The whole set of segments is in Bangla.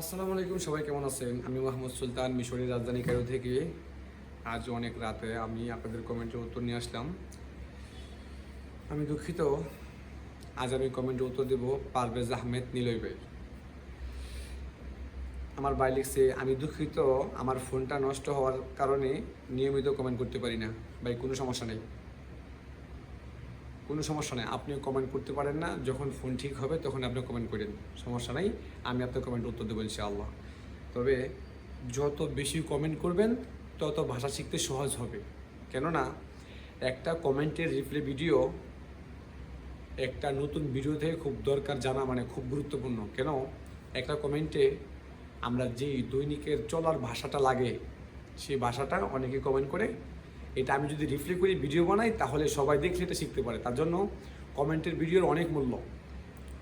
আসসালামু আলাইকুম, সবাই কেমন আছেন? আমি মোহাম্মদ সুলতান, মিশরের রাজধানী কায়রো থেকে। আজ অনেক রাতে আমি আপনাদের কমেন্টের উত্তর নিয়ে আসলাম। আমি দুঃখিত। আজ আমি কমেন্টের উত্তর দেব পারভেজ আহমেদ নিলয় ভাই। আমার ভাই লিখছে, আমি দুঃখিত, আমার ফোনটা নষ্ট হওয়ার কারণে নিয়মিত কমেন্ট করতে পারি না। ভাই, কোনো সমস্যা নেই। কোনো সমস্যা নেই। আপনিও কমেন্ট করতে পারেন না। যখন ফোন ঠিক হবে, তখন আপনি কমেন্ট করেন। সমস্যা নেই। আমি আপনার কমেন্ট উত্তর দেবো ইনশাআল্লাহ। তবে যত বেশি কমেন্ট করবেন, তত ভাষা শিখতে সহজ হবে। কেননা, একটা কমেন্টের রিপ্লে ভিডিও একটা নতুন ভিডিও থেকে খুব দরকার জানা মানে খুব গুরুত্বপূর্ণ। কেন? একটা কমেন্টে আমরা যেই দৈনিকের চলার ভাষাটা লাগে, সেই ভাষাটা অনেকে কমেন্ট করে এটা আমি যদি রিপ্লে করি ভিডিও বানাই, তাহলে সবাই দেখলে এটা শিখতে পারে। তার জন্য কমেন্টের ভিডিওর অনেক মূল্য।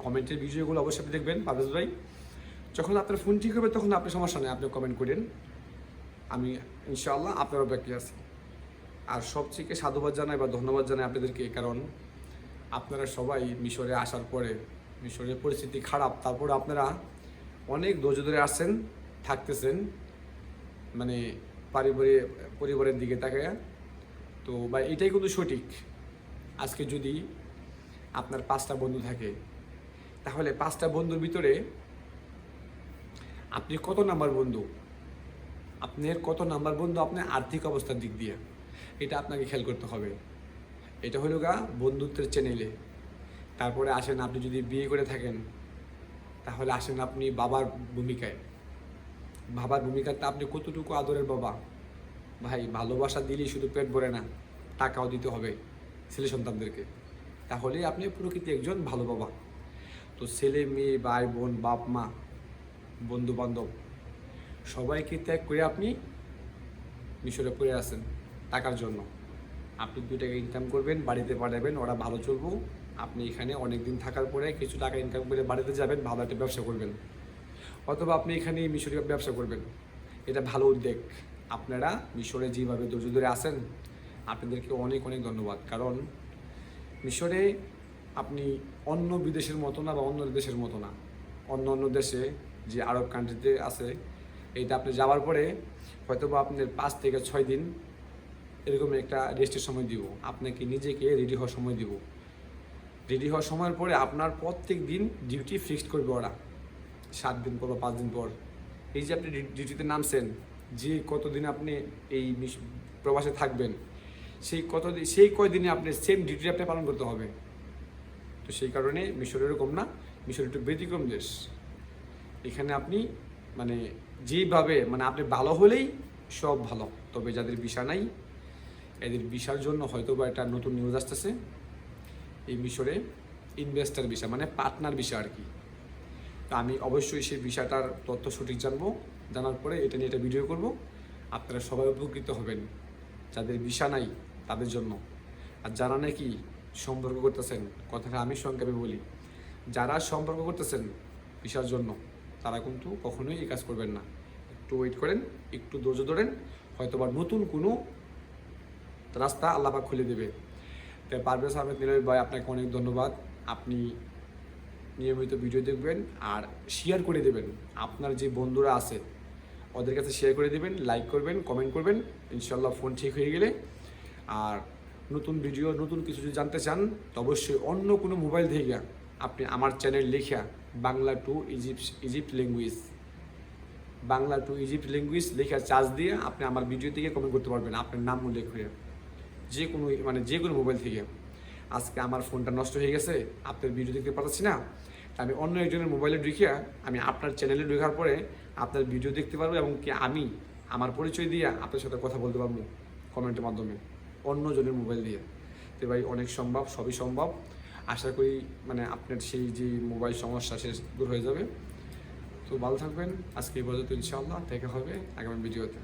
কমেন্টের ভিডিওগুলো অবশ্যই আপনি দেখবেন পারভেজ ভাই। যখন আপনার ফোন ঠিক হবে, তখন আপনি সমস্যা নেই আপনি কমেন্ট করেন। আমি, ইনশাআল্লাহ আপনার অপেক্ষায় আছি। আর সবথেকে সাধুবাদ জানাই বা ধন্যবাদ জানাই আপনাদেরকে, কারণ আপনারা সবাই মিশরে আসার পরে, মিশরের পরিস্থিতি খারাপ, তারপর আপনারা অনেক ধৈর্য ধরে আসছেন, থাকতেছেন মানে পারিবারিক, পরিবারের দিকে তাকায়। তো বা এটাই কিন্তু সঠিক। আজকে যদি আপনার পাঁচটা বন্ধু থাকে, তাহলে পাঁচটা বন্ধুর ভিতরে আপনি কত নাম্বার বন্ধু? আপনার কত নাম্বার বন্ধু আপনার আর্থিক অবস্থার দিক দিয়ে? এটা আপনাকে খেয়াল করতে হবে। এটা হলো গা বন্ধুত্বের চ্যানেলে তারপরে আসেন, আপনি যদি বিয়ে করে থাকেন, তাহলে আসেন আপনি বাবার ভূমিকায়। বাবার ভূমিকাতে আপনি কতটুকু আদরের বাবা? ভাই, ভালোবাসা দিলেই শুধু পেট ভরে না, টাকাও দিতে হবে ছেলে সন্তানদেরকে। তাহলে আপনি প্রকৃতি একজন ভালো বাবা। তো ছেলে, মেয়ে, ভাই, বোন, বাপ, মা বন্ধু বান্ধব সবাইকে ত্যাগ করে আপনি মিশরে পড়ে আছেন টাকার জন্য। আপনি দুই টাকা ইনকাম করবেন, বাড়িতে পাঠাবেন, ওরা ভালো চলবো। আপনি এখানে অনেক দিন থাকার পরে কিছু টাকা ইনকাম করে বাড়িতে যাবেন, ভালো একটা ব্যবসা করবেন। অথবা আপনি এখানে মিশরীয় ব্যবসা করবেন। এটা ভালো উদ্যোগ। আপনারা মিশরে যেভাবে ধৈর্য ধরে আসেন আপনাদেরকে অনেক অনেক ধন্যবাদ। কারণ মিশরে আপনি অন্য বিদেশের মতো না বা অন্য দেশের মতো না। অন্য অন্য দেশে যে আরব কান্ট্রিতে আছে, এইটা আপনি যাওয়ার পরে হয়তো বা আপনার পাঁচ থেকে ছয় দিন এরকম একটা রেস্টের সময় দিব। আপনাকে নিজেকে রেডি হওয়ার সময় দিব। রেডি হওয়ার সময়ের পরে আপনার প্রত্যেক দিন ডিউটি ফিক্সড করবে ওরা। সাত দিন পর বা পাঁচ দিন পর। এই যে আপনি ডিউটিতে নামছেন যে কতদিন আপনি এই প্রবাসে থাকবেন, সেই কতদিন সেই কয়দিনে আপনি সেম ডিউটি আপনি পালন করতে হবে। তো সেই কারণে মিশর এরকম না, মিশর একটু ব্যতিক্রম দেশ। এখানে আপনি মানে যেইভাবে মানে আপনি ভালো হলেই সব ভালো, তবে যাদের বিষা নাই, এদের বিষার জন্য হয়তো বা একটা নতুন নিউজ আসতেছে। এই মিশরে ইনভেস্টার বিষয় মানে পার্টনার বিষয় আর কি। তা আমি অবশ্যই সেই বিষয়টার তথ্য সঠিক জানব। জানার পরে এটা নিয়ে একটা ভিডিও করব। আপনারা সবাই উপকৃত হবেন যাদের বিষা নাই তাদের জন্য। আর যারা নাকি সম্পর্ক করতেছেন, কথাটা আমি সংক্ষেপে বলি, যারা সম্পর্ক করতেছেন বিষার জন্য, তারা কিন্তু কখনোই এই কাজ করবেন না। একটু ওয়েট করেন, একটু ধৈর্য ধরেন, হয়তোবা নতুন কোনো রাস্তা আল্লাপাক খুলে দেবে। তাই পারভেজ আহমেদ নিলয় ভাই, আপনাকে অনেক ধন্যবাদ। আপনি নিয়মিত ভিডিও দেখবেন আর শেয়ার করে দেবেন। আপনার যে বন্ধুরা আছে ওদের কাছে শেয়ার করে দেবেন লাইক করবেন কমেন্ট করবেন, ইনশাল্লাহ ফোন ঠিক হয়ে গেলে। আর নতুন ভিডিও নতুন কিছু যদি জানতে চান, তো অবশ্যই অন্য কোনো মোবাইল থেকে আপনি আমার চ্যানেল লেখা Bangla to Egypt Egypt language Bangla to Egypt language লেখা চার্জ দিয়ে আপনি আমার ভিডিও থেকে কমেন্ট করতে পারবেন, আপনার নাম উল্লেখ করে যে কোনো মানে যে কোনো মোবাইল থেকে। আজকে আমার ফোনটা নষ্ট হয়ে গেছে, আপনার ভিডিও দেখতে পাচ্ছি না। আমি অন্য একজনের মোবাইলে ঢুকিয়া আমি আপনার চ্যানেলে ঢোকার পরে আপনার ভিডিও দেখতে পারব এবং কি আমি আমার পরিচয় দিয়ে আপনার সাথে কথা বলতে পারব কমেন্টের মাধ্যমে অন্য জনের মোবাইল দিয়ে। তো ভাই, অনেক সম্ভব, সবই সম্ভব। আশা করি মানে আপনার সেই যে মোবাইল সমস্যা, সে দূর হয়ে যাবে। তো ভালো থাকবেন। আজকে এই পর্যন্ত ইনশাআল্লাহ দেখা হবে আগামী ভিডিওতে।